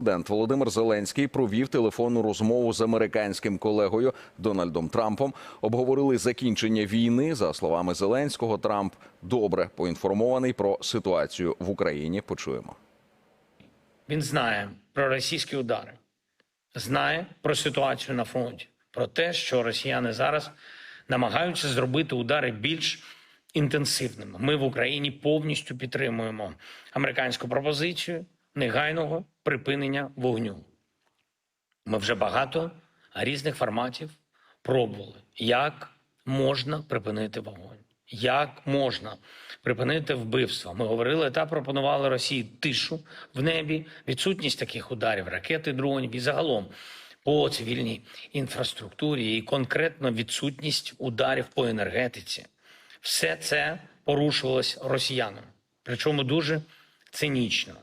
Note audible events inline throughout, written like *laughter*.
Президент Володимир Зеленський провів телефонну розмову з американським колегою Дональдом Трампом. Обговорили закінчення війни. За словами Зеленського, Трамп добре поінформований про ситуацію в Україні. Почуємо. Він знає про російські удари, знає про ситуацію на фронті, про те, що росіяни зараз намагаються зробити удари більш інтенсивними. Ми в Україні повністю підтримуємо американську пропозицію негайного припинення вогню. Ми вже багато різних форматів пробували, як можна припинити вогонь, як можна припинити вбивство. Ми говорили та пропонували Росії тишу в небі, відсутність таких ударів, ракети, дронів і загалом по цивільній інфраструктурі і конкретно відсутність ударів по енергетиці. Все це порушувалось росіянами, причому дуже цинічно.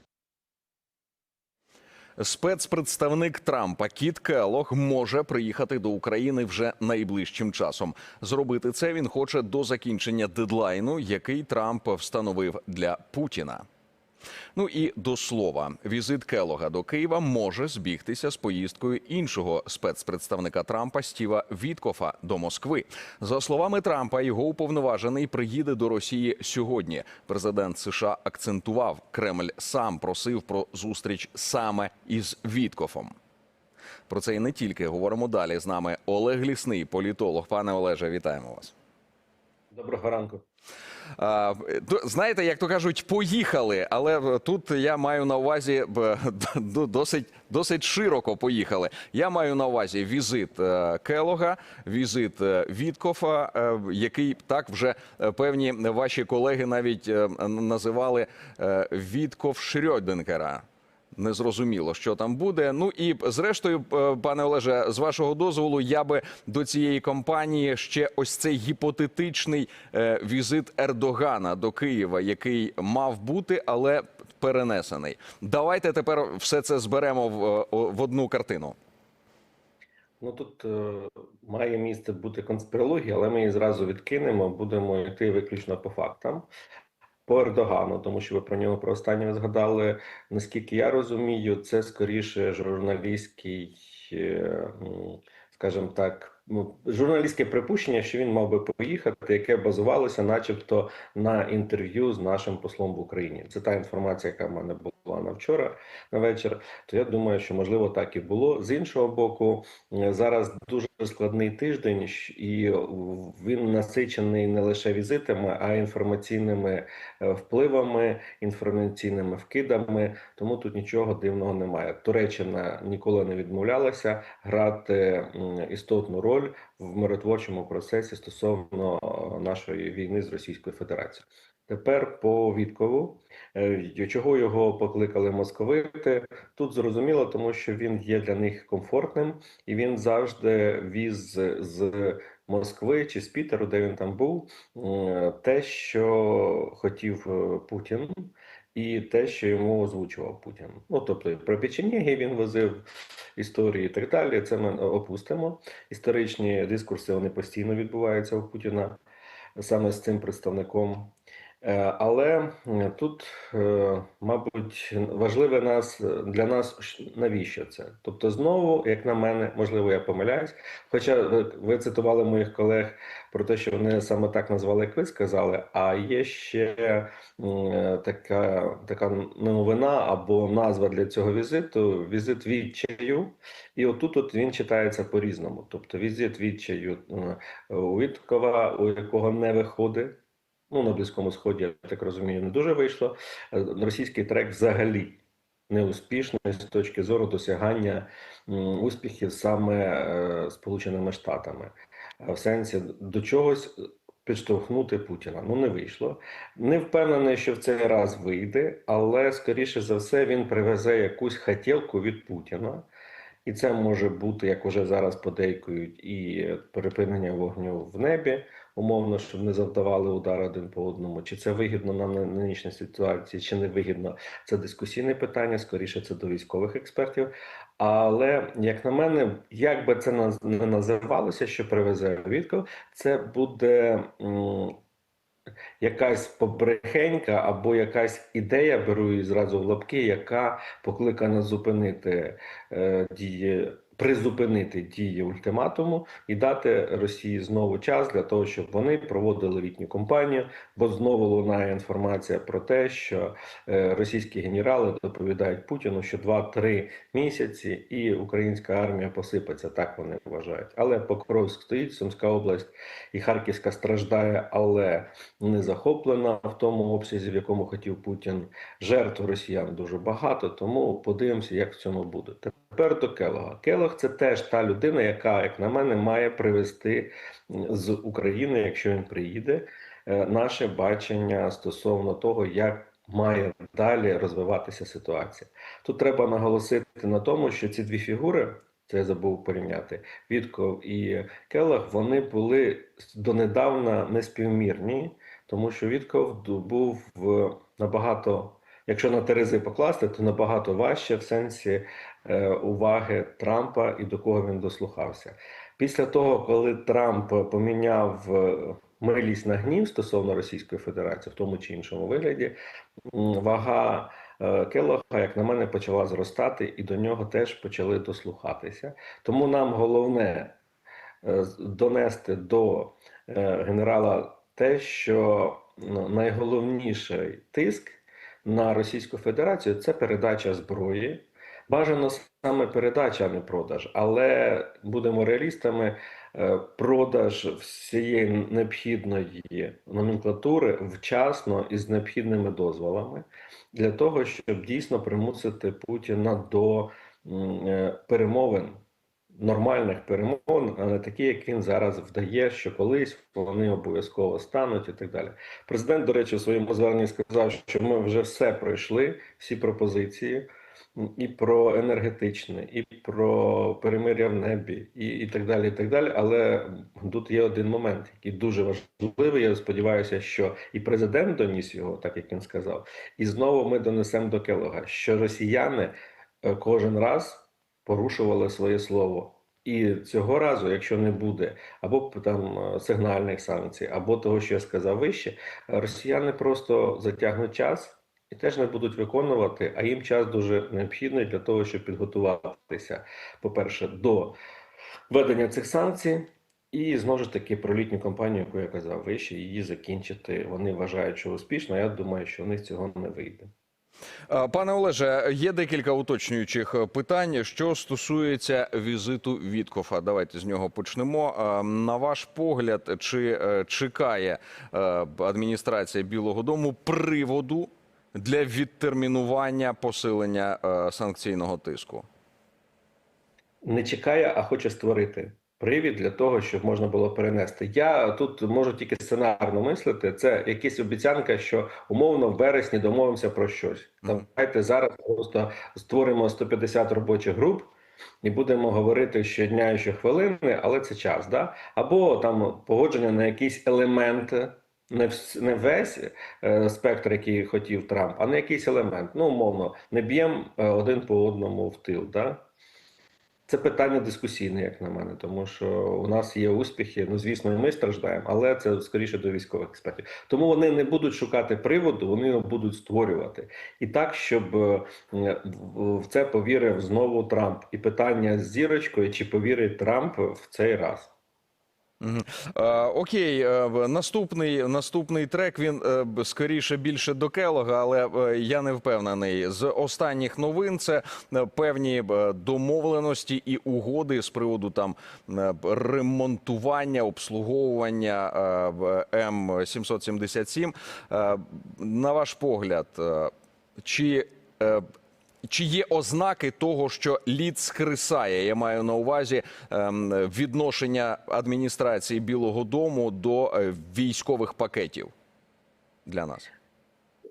Спецпредставник Трампа Кіт Келлог може приїхати до України вже найближчим часом. Зробити це він хоче до закінчення дедлайну, який Трамп встановив для Путіна. Ну і до слова, візит Келога до Києва може збігтися з поїздкою іншого спецпредставника Трампа Стіва Віткофа до Москви. За словами Трампа, його уповноважений приїде до Росії сьогодні. Президент США акцентував, Кремль сам просив про зустріч саме із Віткофом. Про це і не тільки говоримо далі. З нами Олег Лісний, політолог. Пане Олеже, вітаємо вас. Доброго ранку. А, Знаєте, як то кажуть, поїхали, але тут я маю на увазі *laughs* досить, досить широко поїхали. Я маю на увазі візит е, Келога, візит е, Віткофа, е, який так вже певні ваші колеги навіть називали Вітков Шрьоденкера. Незрозуміло, що там буде. Ну і зрештою, е, пане Олеже, з вашого дозволу, я би до цієї компанії ще ось цей гіпотетичний е, візит Ердогана до Києва, який мав бути, але перенесений. Давайте тепер все це зберемо в, е, в одну картину. Ну тут е, має місце бути конспірологія, але ми її зразу відкинемо. Будемо йти виключно по фактам. По Ердогану, тому що ви про нього про останнє згадали. Наскільки я розумію, це скоріше журналістський, е, скажімо так, ну, журналістське припущення, що він мав би поїхати, яке базувалося, начебто, на інтерв'ю з нашим послом в Україні. Це та інформація, яка в мене була на вчора на вечір. То я думаю, що можливо так і було. З іншого боку, е, зараз дуже складний тиждень, і він насичений не лише візитами, а інформаційними е, впливами, інформаційними вкидами. Тому тут нічого дивного немає. Туреччина ніколи не відмовлялася грати істотну роль в миротворчому процесі стосовно е, нашої війни з Російською Федерацією. Тепер по Віткову. Е, Чого його покликали московити? Тут зрозуміло, тому що він є для них комфортним, і він завжди віз з Москви чи з Пітеру, де він там був, те, що хотів е, Путін, і те, що йому озвучував Путін. Ну тобто про Печеніги він возив історії і так далі. Це ми опустимо. Історичні дискурси вони постійно відбуваються у Путіна саме з цим представником. Е, Але тут, е, мабуть, важливе нас для нас навіщо це? Тобто, знову, як на мене, можливо, я помиляюсь. Хоча ви, цитували моїх колег про те, що вони саме так назвали, як ви сказали. А є ще е, така, така новина або назва для цього візиту: візит відчаю. І отут от він читається по-різному. Тобто, візит відчаю м, у Віткова, у якого не виходить. Ну, на Близькому Сході, я так розумію, не дуже вийшло. Е, Російський трек взагалі неуспішний з точки зору досягання успіхів саме е, Сполученими Штатами. Е, В сенсі до чогось підштовхнути Путіна. Ну, не вийшло. Не впевнений, що в цей раз вийде, але скоріше за все він привезе якусь хотілку від Путіна. І це може бути, як уже зараз подейкують, і припинення вогню в небі, умовно, щоб не завдавали удар один по одному. Чи це вигідно на нинішній ситуації, чи не вигідно, це дискусійне питання, скоріше це до військових експертів. Але як на мене, як би це не називалося, що привезе Вітков, це буде якась побрехенька або якась ідея, беру її зразу в лапки, яка покликана зупинити е, дії, призупинити дії ультиматуму і дати Росії знову час для того, щоб вони проводили літню кампанію, бо знову лунає інформація про те, що е, російські генерали доповідають Путіну, що 2-3 місяці і українська армія посипеться, так вони вважають. Але Покровськ стоїть, Сумська область і Харківська страждає, але не захоплена в тому обсязі, в якому хотів Путін. Жертв росіян дуже багато, тому подивимося, як в цьому буде. Тепер до Келога. Келог це теж та людина, яка, як на мене, має привести з України, якщо він приїде, е, наше бачення стосовно того, як має далі розвиватися ситуація. Тут треба наголосити на тому, що ці дві фігури. Це я забув порівняти. Вітков і Келах, вони були донедавна неспівмірні, тому що Вітков був в набагато, якщо на Терези покласти, то набагато важче в сенсі уваги Трампа і до кого він дослухався. Після того, коли Трамп поміняв е, милість на гнів стосовно Російської Федерації, в тому чи іншому вигляді, вага е, Келлога, як на мене, почала зростати, і до нього теж почали дослухатися. Тому нам головне е, донести до е, генерала те, що найголовніший тиск на Російську Федерацію це передача зброї. Бажано саме передача, а не продаж. Але будемо реалістами, е, продаж всієї необхідної номенклатури вчасно і з необхідними дозволами для того, щоб дійсно примусити Путіна до е, перемовин, нормальних перемовин, а не такі, як він зараз вдає, що колись вони обов'язково стануть і так далі. Президент, до речі, у своєму зверненні сказав, що ми вже все пройшли, всі пропозиції. І про енергетичне, і про перемир'я в небі, і, і так далі. і так далі. Але тут є один момент, який дуже важливий. Я сподіваюся, що і президент доніс його, так як він сказав. І знову ми донесемо до Келога, що росіяни е, кожен раз порушували своє слово. І цього разу, якщо не буде або там е, сигнальних санкцій, або того, що я сказав вище, росіяни просто затягнуть час і теж не будуть виконувати, а їм час дуже необхідний для того, щоб підготуватися, по-перше, до введення цих санкцій. І знову ж таки про літню кампанію, яку я казав вище, її закінчити. Вони вважають, що успішно. Я думаю, що в них цього не вийде. Пане Олеже, є декілька уточнюючих питань, що стосується візиту Віткофа. Давайте з нього почнемо. На ваш погляд, чи е, чекає е, адміністрація Білого Дому приводу для відтермінування посилення е, санкційного тиску? не чекає, а хоче створити привід для того, щоб можна було перенести. Я тут можу тільки сценарно мислити. Це якась обіцянка, що умовно в березні домовимося про щось. Давайте зараз просто створимо 150 робочих груп. І будемо говорити щодня і щохвилини, але це час, да? Або там погодження на якісь елементи, не, вс- не весь е, спектр, який хотів Трамп, а на якийсь елемент. Ну, умовно, не б'ємо е, один по одному в тил. Да? Це питання дискусійне, як на мене, тому що у нас є успіхи. Ну, звісно, і ми страждаємо, але це скоріше до військових експертів. Тому вони не будуть шукати приводу, вони його будуть створювати. І так, щоб е, в це повірив знову Трамп. І питання з зірочкою, чи повірить Трамп в цей раз. Е, Окей, е, наступний наступний трек він е, скоріше більше до Келога, але е, я не впевнений. З останніх новин це певні домовленості і угоди з приводу там ремонтування, обслуговування в М 777 На ваш погляд, чи чи є ознаки того, що лід скрисає? Я маю на увазі ем, відношення адміністрації Білого Дому до е, військових пакетів для нас.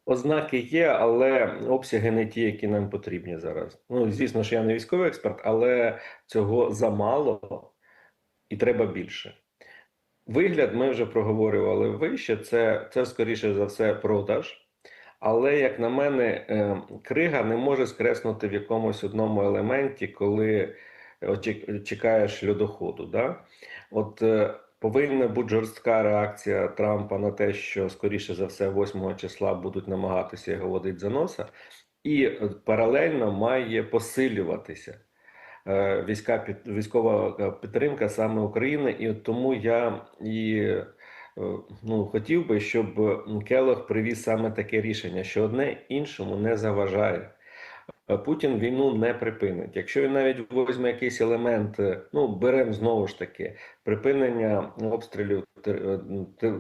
Ознаки є, але обсяги не ті, які нам потрібні зараз. Ну, звісно, що я не військовий експерт, але цього замало і треба більше. Вигляд ми вже проговорювали вище. Це, це скоріше за все продаж. Але, як на мене, е, крига не може скреснути в якомусь одному елементі, коли чекаєш льодоходу. Да? От е, повинна бути жорстка реакція Трампа на те, що скоріше за все 8 числа будуть намагатися його водити за носа, і е, паралельно має посилюватися е, війська військова е, підтримка саме України, і тому я і е, ну хотів би, щоб м, Келох привіз саме таке рішення, що одне іншому не заважає. Е, Путін війну не припинить. Якщо він навіть візьме якийсь елемент, е, ну беремо знову ж таки припинення обстрілів е,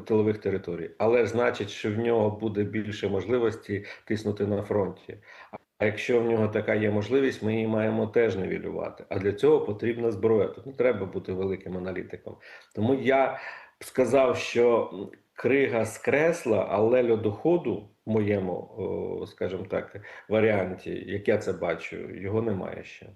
тилових територій, але значить, що в нього буде більше можливості тиснути на фронті. А якщо в нього така є можливість, ми її маємо теж нівелювати. А для цього потрібна зброя. Тут не треба бути великим аналітиком. Тому я сказав, що крига скресла, але льодоходу в моєму, скажімо так, варіанті, як я це бачу, його немає ще.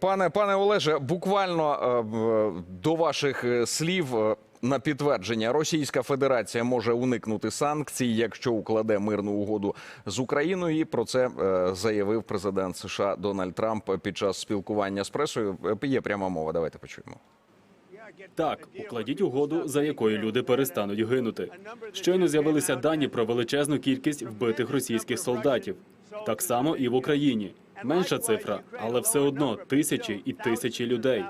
Пане пане Олеже, буквально е, до ваших е, слів е, на підтвердження, Російська Федерація може уникнути санкцій, якщо укладе мирну угоду з Україною. І про це заявив президент США Дональд Трамп під час спілкування з пресою. Є пряма мова. Давайте почуємо. Так, укладіть угоду, за якою люди перестануть гинути. Щойно з'явилися дані про величезну кількість вбитих російських солдатів. Так само і в Україні. Менша цифра, але все одно тисячі і тисячі людей.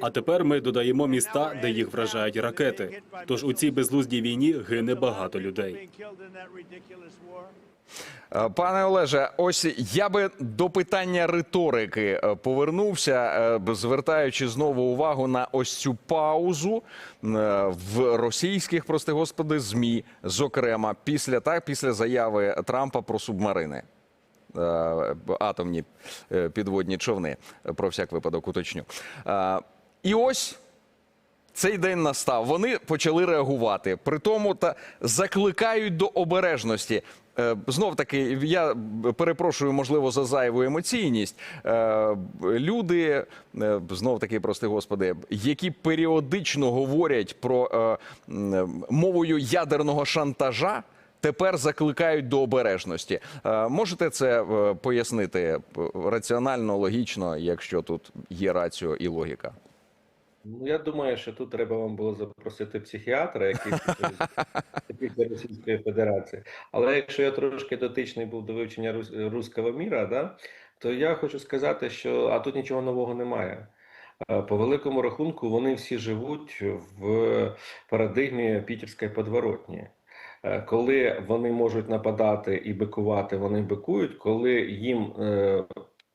А тепер ми додаємо міста, де їх вражають ракети. Тож у цій безглуздій війні гине багато людей. Е, Пане Олеже, ось я би до питання риторики е, повернувся, е, звертаючи знову увагу на ось цю паузу в російських, прости господи, змі, зокрема, після так, після заяви Трампа про субмарини. Атомні підводні човни, про всяк випадок уточню. І ось цей день настав. Вони почали реагувати. При тому та закликають до обережності. Е, Знов таки, я перепрошую, можливо, за зайву емоційність. Е, Люди, е, знов таки, прости господи, які періодично говорять про мовою ядерного шантажа. Тепер закликають до обережності. Можете це пояснити раціонально, логічно, якщо тут є раціо і логіка? Ну, я думаю, що тут треба вам було запросити психіатра, який *laughs* спеціаліст Російської Федерації. Але якщо я трошки дотичний був до вивчення рус- руського міра, да, то я хочу сказати, що а тут нічого нового немає. Е, По великому рахунку, вони всі живуть в парадигмі пітерської подворотні. Е, Коли вони можуть нападати і бикувати, вони бикують, коли їм е,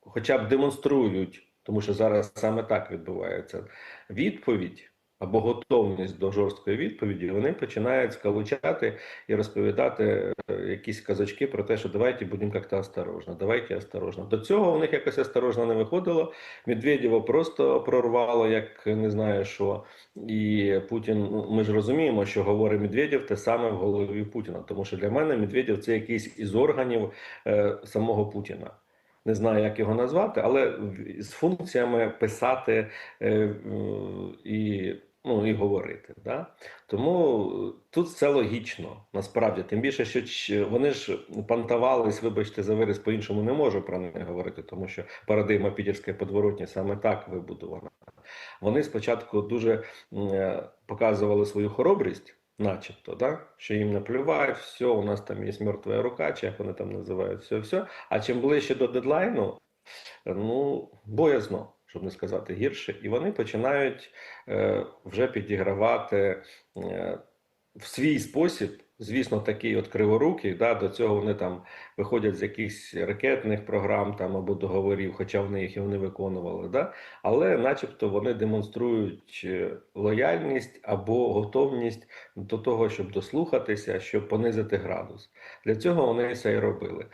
хоча б демонструють, тому що зараз саме так відбувається, відповідь або готовність до жорсткої відповіді, вони починають скалучати і розповідати е, якісь казочки про те, що давайте будемо як-то осторожно, давайте осторожно. До цього у них якось осторожно не виходило. Медведєва просто прорвало, як не знаю що. І Путін, ну, ми ж розуміємо, що говорить Медведєв те саме в голові Путіна. Тому що для мене Медведєв це якийсь із органів е, самого Путіна. Не знаю, як його назвати, але з функціями писати е, і, ну, і говорити. Да? Тому тут все логічно, насправді. Тим більше, що вони ж пантавались, вибачте, за вираз по-іншому не можу про них говорити, тому що парадигма підірської подворотні саме так вибудована. Вони спочатку дуже е, показували свою хоробрість, начебто, да? що їм наплювають, все, у нас там є мертва рука, чи як вони там називають, все, все. А чим ближче до дедлайну, ну, боязно, щоб не сказати гірше, і вони починають е, вже підігравати е, в свій спосіб, звісно, такий от криворукий, да, до цього вони там виходять з якихось ракетних програм там або договорів, хоча вони їх і не виконували, да, але начебто вони демонструють е, лояльність або готовність до того, щоб дослухатися, щоб понизити градус. Для цього вони це і робили.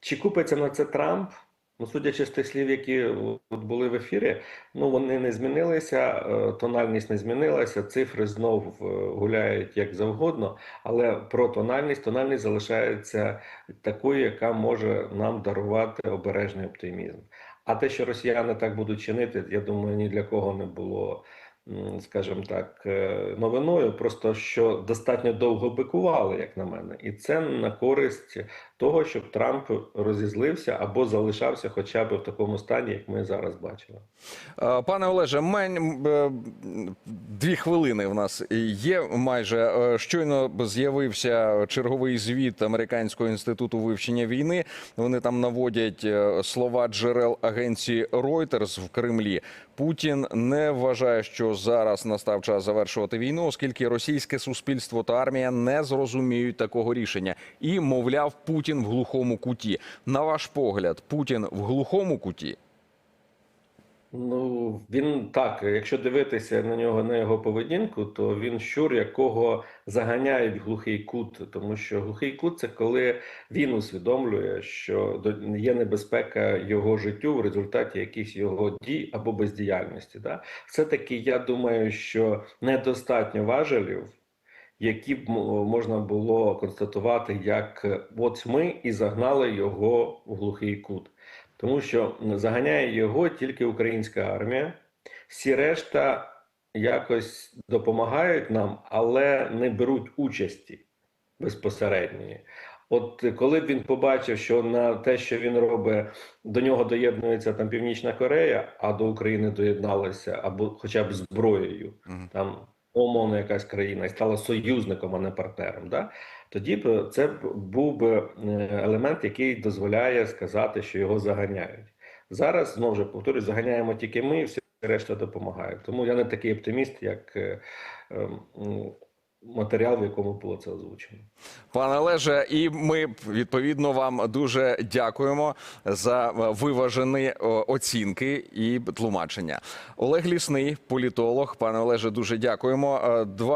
Чи купиться на це Трамп? Ну, судячи з тих слів, які от були в ефірі, ну вони не змінилися, е, тональність не змінилася, цифри знов е, гуляють як завгодно, але про тональність тональність залишається такою, яка може нам дарувати обережний оптимізм. А те, що росіяни так будуть чинити, я думаю, ні для кого не було, скажімо так, е, новиною. Просто що достатньо довго бикували, як на мене, і це на користь того, щоб Трамп розізлився або залишався хоча б в такому стані, як ми зараз бачимо. Е, Пане Олеже, мень м, е, дві хвилини в нас є майже. Е, Щойно з'явився черговий звіт Американського інституту вивчення війни. Вони там наводять слова джерел агенції Reuters в Кремлі. Путін не вважає, що зараз настав час завершувати війну, оскільки російське суспільство та армія не зрозуміють такого рішення. І мовляв, Путін в глухому куті. На ваш погляд, Путін в глухому куті. Ну, він так, якщо дивитися на нього, на його поведінку, то він щур, якого заганяють глухий кут, тому що глухий кут це коли він усвідомлює, що є небезпека його життю в результаті якихось його дій або бездіяльності. Да? Все-таки я думаю, що недостатньо важелів, які б можна було констатувати, як е, от ми і загнали його в глухий кут. Тому що заганяє його тільки українська армія. Всі решта якось допомагають нам, але не беруть участі безпосередньої. От коли б він побачив, що на те, що він робить, до нього доєднується там Північна Корея, а до України доєдналася або хоча б зброєю, Мгм. там умовно якась країна і стала союзником, а не партнером. Да? Тоді б це був би е, елемент, який дозволяє сказати, що його заганяють. Зараз знову ж повторюю, заганяємо тільки ми, і всі решта допомагають. Тому я не такий оптиміст, як е, ем, матеріал, в якому було це озвучено. Пане Олеже, і ми відповідно вам дуже дякуємо за е, виважені оцінки і тлумачення. Олег Лісний, політолог. Пане Олеже, дуже дякуємо. Е, Два